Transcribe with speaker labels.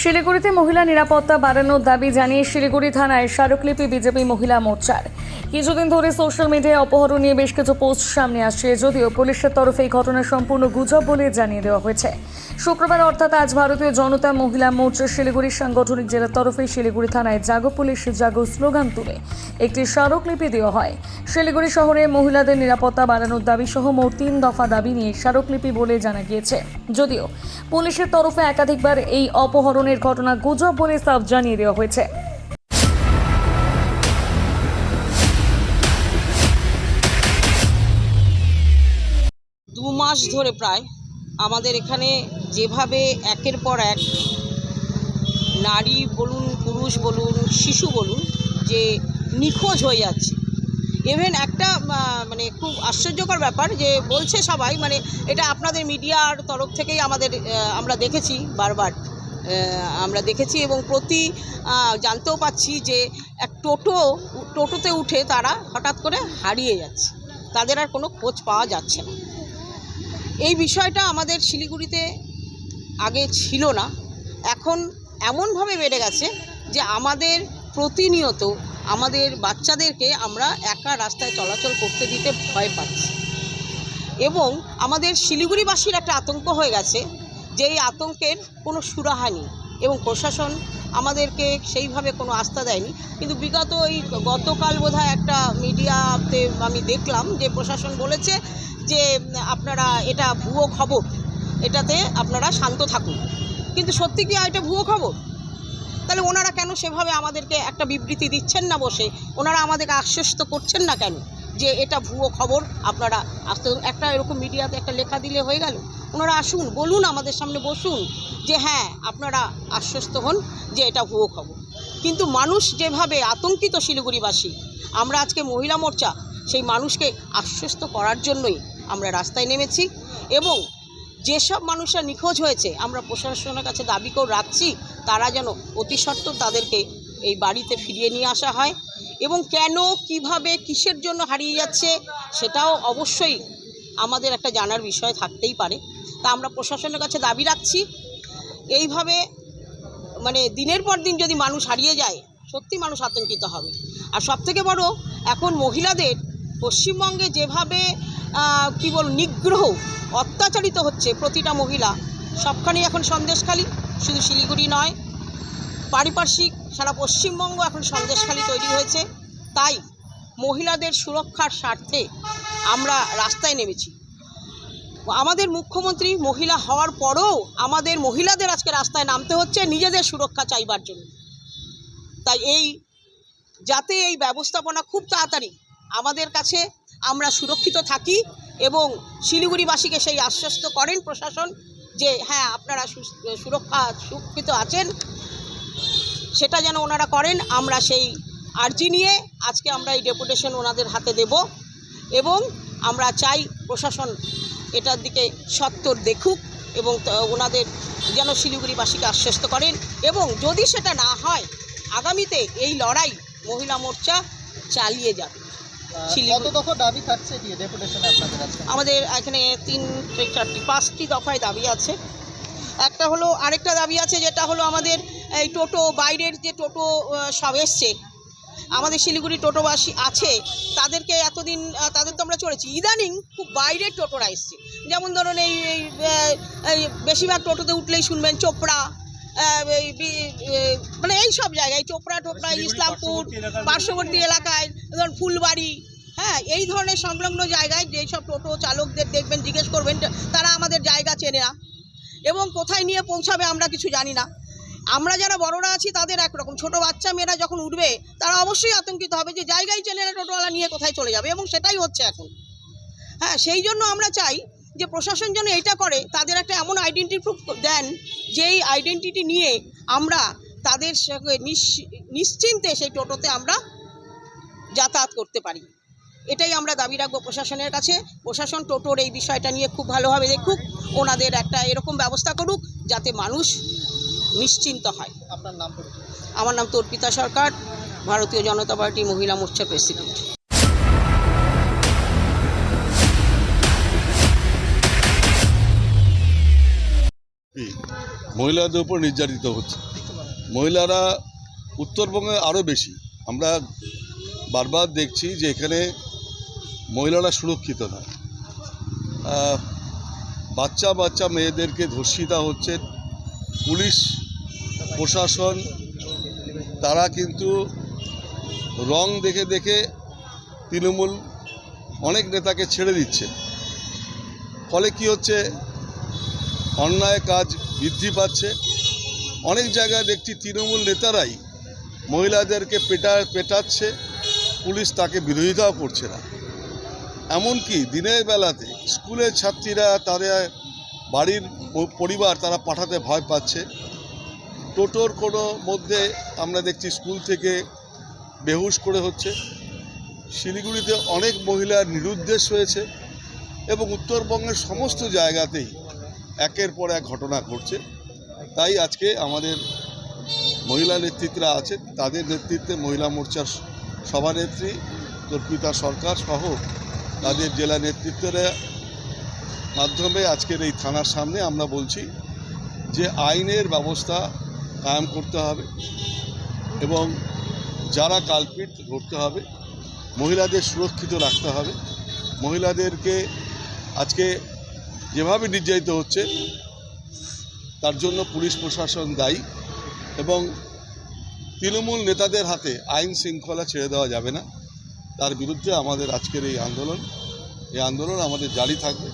Speaker 1: শিলিগুড়িতে মহিলা নিরাপত্তা বাড়ানোর দাবি জানিয়ে শিলিগুড়ি থানায় স্মারকলিপি বিজেপি মহিলা মোর্চার। কিছুদিন ধরে সোশ্যাল মিডিয়ায় অপহরণ নিয়ে বেশ কিছু পোস্ট সামনে আসছে, যদিও পুলিশের তরফে এই ঘটনা সম্পূর্ণ গুজব বলে জানিয়ে দেওয়া হয়েছে। শুক্রবার অর্থাৎ আজ ভারতীয় জনতা মহিলা মোর্চা শিলিগুড়ির সাংগঠনিক জেলার তরফে শিলিগুড়ি থানায় জাগো পুলিশ, জাগো স্লোগান তুলে একটি স্মারকলিপি দেওয়া হয়। শিলিগুড়ি শহরে মহিলাদের নিরাপত্তা বাড়ানোর দাবি সহ মোট তিন দফা দাবি নিয়ে স্মারকলিপি বলে জানা গিয়েছে। যদিও পুলিশের তরফে একাধিকবার এই অপহরণের ঘটনা গুজব বলে সাফ জানিয়ে দেওয়া হয়েছে।
Speaker 2: দু মাস ধরে প্রায় আমাদের এখানে যেভাবে একের পর এক নারী বলুন, পুরুষ বলুন, শিশু বলুন যে নিখোঁজ হয়ে যাচ্ছে। ইভেন একটা মানে খুব আশ্চর্যকর ব্যাপার যে বলছে সবাই মানে এটা আপনাদের মিডিয়ার তরফ থেকেই আমাদের আমরা দেখেছি বারবার। আমরা দেখেছি এবং প্রতি জানতেও পাচ্ছি যে এক টোটো, টোটোতে উঠে তারা হঠাৎ করে হারিয়ে যাচ্ছে। তাদের আর কোনো খোঁজ পাওয়া যাচ্ছে না। এই বিষয়টা আমাদের শিলিগুড়িতে আগে ছিল না। এখন এমনভাবে বেড়ে গেছে যে আমাদের প্রতিনিয়ত আমাদের বাচ্চাদেরকে আমরা একা রাস্তায় চলাচল করতে দিতে ভয় পাচ্ছি। এবং আমাদের শিলিগুড়িবাসীর একটা আতঙ্ক হয়ে গেছে যে এই আতঙ্কের কোনো সুরাহা নেই এবং প্রশাসন আমাদেরকে সেইভাবে কোনো আস্থা দেয়নি। কিন্তু বিগত এই গতকাল বোধহয় একটা মিডিয়াতে আমি দেখলাম যে প্রশাসন বলেছে যে আপনারা এটা ভুয়ো খবর, এটাতে আপনারা শান্ত থাকুন। কিন্তু সত্যি কি এটা ভুয়ো খবর? তাহলে ওনারা কেন সেভাবে আমাদেরকে একটা বিবৃতি দিচ্ছেন না বসে? ওনারা আমাদেরকে আশ্বস্ত করছেন না কেন? যে এটা ভুয়ো খবর, আপনারা আস্তে একটা এরকম মিডিয়াতে একটা লেখা দিলে হয়ে গেল। ওনারা আসুন, বলুন আমাদের সামনে, বসুন যে হ্যাঁ আপনারা আশ্বস্ত হন যে এটা ভুয়ো খবর। কিন্তু মানুষ যেভাবে আতঙ্কিত শিলিগুড়িবাসী, আমরা আজকে মহিলা মোর্চা, সেই মানুষকে আশ্বস্ত করার জন্যই আমরা রাস্তায় নেমেছি এবং যেসব মানুষরা নিখোঁজ হয়েছে, আমরা প্রশাসনের কাছে দাবি করে রাখছি, তারা যেন অতি সত্বর তাদেরকে এই বাড়িতে ফিরিয়ে নিয়ে আসা হয়। এবং কেন, কীভাবে, কিসের জন্য হারিয়ে যাচ্ছে, সেটাও অবশ্যই আমাদের একটা জানার বিষয় থাকতেই পারে। তা আমরা প্রশাসনের কাছে দাবি রাখছি। এইভাবে মানে দিনের পর দিন যদি মানুষ হারিয়ে যায়, সত্যি মানুষ আতঙ্কিত হবে। আর সবথেকে বড়, এখন মহিলাদের পশ্চিমবঙ্গে যেভাবে কি বল, নিগ্রহ, অত্যাচারিত হচ্ছে প্রতিটা মহিলা, সবখানেই এখন সন্দেশখালী। শুধু শিলিগুড়ি নয়, পারিপার্শ্বিক সারা পশ্চিমবঙ্গ এখন সন্দেশখালী তৈরি হয়েছে। তাই মহিলাদের সুরক্ষার স্বার্থে আমরা রাস্তায় নেমেছি। আমাদের মুখ্যমন্ত্রী মহিলা হওয়ার পরেও আমাদের মহিলাদের আজকে রাস্তায় নামতে হচ্ছে নিজেদের সুরক্ষা চাইবার জন্য। তাই এই, যাতে এই ব্যবস্থাপনা খুব তাড়াতাড়ি আমাদের কাছে আমরা সুরক্ষিত থাকি এবং শিলিগুড়িবাসীকে সেই আশ্বস্ত করেন প্রশাসন যে হ্যাঁ আপনারা সুরক্ষা সুরক্ষিত আছেন। সেটা যেন ওনারা করেন আমরা সেই আর্জি নিয়ে আজকে আমরা এই ডেপুটেশন ওনাদের হাতে দেব এবং আমরা চাই প্রশাসন এটার দিকে সত্তর দেখুক এবং ওনাদের যেন শিলিগুড়িবাসীকে আশ্বস্ত করেন এবং যদি সেটা না হয় আগামীতে এই লড়াই মহিলা মোর্চা চালিয়ে যাবে। আমাদের এখানে তিন চারটি পাঁচটি দফায় দাবি আছে। একটা হলো আরেকটা দাবি আছে যেটা হলো আমাদের এই টোটো বাইরের যে টোটো সব এসছে আমাদের শিলিগুড়ি টোটোবাসী আছে তাদেরকে এতদিন তাদের তো আমরা চড়েছি। ইদানিং খুব বাইরের টোটোরা এসছে। যেমন ধরুন এই এই, বেশিরভাগ টোটোতে উঠলেই শুনবেন চোপড়া এই মানে এই সব জায়গায় চোপড়া টোপড়া ইসলামপুর পার্শ্ববর্তী এলাকায় ধরুন ফুলবাড়ি হ্যাঁ এই ধরনের সংলগ্ন জায়গায় যেসব টোটো চালকদের দেখবেন জিজ্ঞেস করবেন তারা আমাদের জায়গা চেনে না। এবং কোথায় নিয়ে পৌঁছাবে আমরা কিছু জানি না। আমরা যারা বড়রা আছি, তাদের একরকম। ছোট বাচ্চা মেয়েরা যখন উঠবে, তারা অবশ্যই আতঙ্কিত হবে যে জায়গায় না টোটোওয়ালা নিয়ে কোথায় চলে যাবে এবং সেটাই হচ্ছে এখন। হ্যাঁ সেই জন্য আমরা চাই যে প্রশাসন যেন এটা করে, তাদের একটা এমন আইডেন্টি প্রুফ দেন, যেই আইডেন্টিটি নিয়ে আমরা তাদের নিশ্চিন্তে সেই টোটোতে আমরা যাতায়াত করতে পারি। এটাই আমরা দাবি রাখব প্রশাসনের কাছে। প্রশাসন টোটোর এই বিষয়টা নিয়ে খুব ভালোভাবে দেখুক ওনাদের একটা এরকম ব্যবস্থা করুক যাতে মানুষ নিশ্চিন্ত হয়।
Speaker 3: আপনার নাম
Speaker 2: আমার নাম তর্পিতা সরকার ভারতীয় জনতা পার্টি মহিলা মোর্চার প্রেসিডেন্ট।
Speaker 4: মহিলাদের উপর নির্যাতিত হচ্ছে। মহিলারা উত্তরবঙ্গে আরও বেশি। আমরা বারবার দেখছি যে এখানে মহিলারা সুরক্ষিত নয় বাচ্চা বাচ্চা মেয়েদেরকে ধর্ষিতা হচ্ছে। পুলিশ, প্রশাসন, তারা কিন্তু রং দেখে দেখে তৃণমূল অনেক নেতাকে ছেড়ে দিচ্ছে। ফলে কি হচ্ছে? অন্যায় কাজ বৃদ্ধি পাচ্ছে। অনেক জায়গায় দেখছি তৃণমূল নেতারাই মহিলাদেরকে পেটা, পেটাচ্ছে। পুলিশ তাকে বিরোধিতাও করছে না। এমনকি দিনের বেলাতে স্কুলের ছাত্রীরা তাদের বাড়ির পরিবার তারা পাঠাতে ভয় পাচ্ছে। টোটোর কোনো মধ্যে আমরা দেখছি স্কুল থেকে বেহুশ করে হচ্ছে। শিলিগুড়িতে অনেক মহিলার নিরুদ্দেশ হয়েছে এবং উত্তরবঙ্গের সমস্ত জায়গাতেই একের পর এক ঘটনা ঘটছে। তাই আজকে আমাদের মহিলা নেতৃত্বরা আছে তাদের নেতৃত্বে মহিলা মোর্চার সভানেত্রী কল্পিতা সরকার সহ তাদের জেলা নেতৃত্বের মাধ্যমে আজকের এই থানার সামনে আমরা বলছি যে আইনের ব্যবস্থা কায়েম করতে হবে এবং যারা কালপিট ধরতে হবে, মহিলাদের সুরক্ষিত রাখতে হবে। মহিলাদেরকে আজকে যেভাবে নির্যাতিত হচ্ছে, তার জন্য পুলিশ প্রশাসন দায়ী এবং তৃণমূল নেতাদের হাতে আইন শৃঙ্খলা ছেড়ে দেওয়া যাবে না। তার বিরুদ্ধে আমাদের আজকের এই আন্দোলন। এই আন্দোলন আমাদের জারি থাকবে।